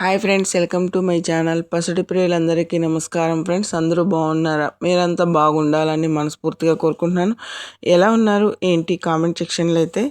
Hi friends welcome to my channel. పసిడి ప్రియులందరికీ నమస్కారం ఫ్రెండ్స్. అందరూ బాగున్నారా? మీరంతా బాగుండాలని మనస్ఫూర్తిగా కోరుకుంటున్నాను. ఎలా ఉన్నారు? ఏంటి? కామెంట్ సెక్షన్లో అయితే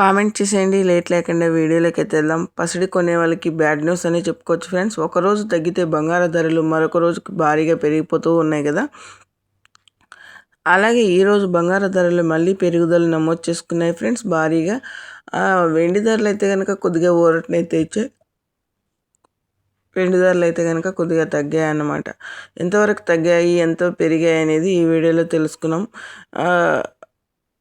కామెంట్ చేసేయండి. లేట్ లేకుండా వీడియోలోకి అయితే వెళ్దాం. పసిడి కొనే వాళ్ళకి బ్యాడ్ న్యూస్ అని చెప్పుకోవచ్చు ఫ్రెండ్స్. ఒకరోజు తగ్గితే బంగారు ధరలు మరొక రోజుకి భారీగా పెరిగిపోతూ ఉన్నాయి కదా. అలాగే ఈరోజు బంగారు ధరలు మళ్ళీ పెరుగుదల నమోదు చేసుకున్నాయి ఫ్రెండ్స్. భారీగా వెండి ధరలు అయితే కనుక కొద్దిగా ఊరటనైతే ఇచ్చాయి. వెండి ధరలు అయితే కనుక కొద్దిగా తగ్గాయి అన్నమాట. ఎంతవరకు తగ్గాయి ఎంత పెరిగాయి అనేది ఈ వీడియోలో తెలుసుకున్నాం.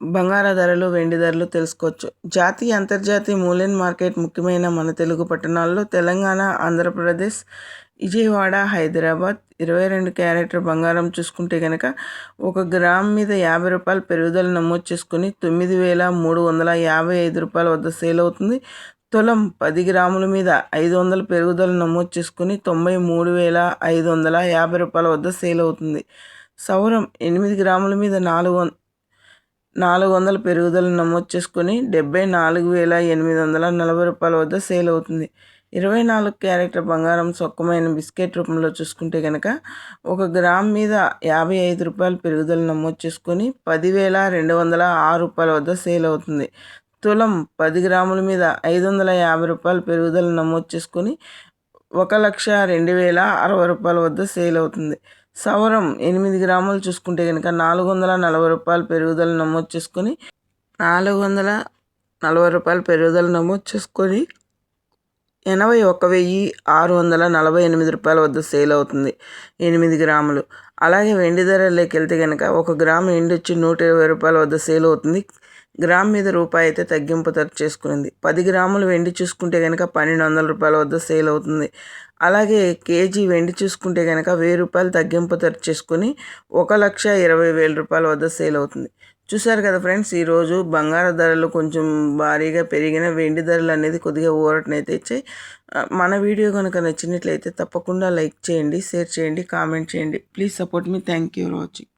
బంగార ధరలు వెండి ధరలు తెలుసుకోవచ్చు. జాతీయ అంతర్జాతీయ మూల్యం మార్కెట్ ముఖ్యమైన మన తెలుగు పట్టణాల్లో తెలంగాణ ఆంధ్రప్రదేశ్ విజయవాడ హైదరాబాద్ ఇరవై రెండు క్యారెట్ల బంగారం చూసుకుంటే కనుక ఒక గ్రామ్ మీద యాభై రూపాయలు పెరుగుదల నమోదు చేసుకుని తొమ్మిది వేల మూడు వందల యాభై ఐదు రూపాయల వద్ద సేల్ అవుతుంది. తులం పది గ్రాముల మీద ఐదు వందల పెరుగుదల నమోదు చేసుకుని తొంభై మూడు వేల ఐదు వందల యాభై రూపాయల వద్ద సేల్ అవుతుంది. సౌరం ఎనిమిది గ్రాముల మీద నాలుగు నాలుగు వందల పెరుగుదల నమోదు చేసుకొని డెబ్బై నాలుగు వేల ఎనిమిది వందల నలభై రూపాయల వద్ద సేల్ అవుతుంది. ఇరవై నాలుగు క్యారెక్టర్ బంగారం సొక్కమైన బిస్కెట్ రూపంలో చూసుకుంటే కనుక ఒక గ్రామ్ మీద యాభై ఐదు రూపాయలు పెరుగుదల నమోదు చేసుకొని పదివేల రెండు వందల ఆరు రూపాయల వద్ద సేల్ అవుతుంది. తులం పది గ్రాముల మీద ఐదు వందల యాభై రూపాయలు పెరుగుదల నమోదు చేసుకొని ఒక లక్ష రెండు వేల అరవై రూపాయల వద్ద సేల్ అవుతుంది. సవరం ఎనిమిది గ్రాములు చూసుకుంటే కనుక నాలుగు వందల నలభై రూపాయలు పెరుగుదల నమోదు చేసుకొని నాలుగు వందల నలభై రూపాయలు పెరుగుదల నమోదు చేసుకొని ఎనభై ఒక వెయ్యి ఆరు వందల నలభై ఎనిమిది రూపాయల వద్ద సేల్ అవుతుంది. ఎనిమిది గ్రాములు. అలాగే వెండి ధరలోకి వెళ్తే కనుక ఒక గ్రాము ఎండి వచ్చి నూట ఇరవై రూపాయల వద్ద సేల్ అవుతుంది. గ్రామ్ మీద రూపాయి అయితే తగ్గింపు తర చేసుకునింది. పది గ్రాములు వెండి చూసుకుంటే కనుక పన్నెండు వందల రూపాయల వద్ద సేల్ అవుతుంది. అలాగే కేజీ వెండి చూసుకుంటే కనుక వెయ్యి రూపాయలు తగ్గింపు తర చేసుకుని ఒక లక్ష ఇరవై వేల రూపాయల వద్ద సేల్ అవుతుంది. చూసారు కదా ఫ్రెండ్స్ ఈరోజు బంగారు ధరలు కొంచెం భారీగా పెరిగిన వెండి ధరలు అనేది కొద్దిగా ఊరటనైతే ఇచ్చాయి మన వీడియో కనుక నచ్చినట్లయితే తప్పకుండా లైక్ చేయండి షేర్ చేయండి కామెంట్ చేయండి. Please support me. Thank you for watching.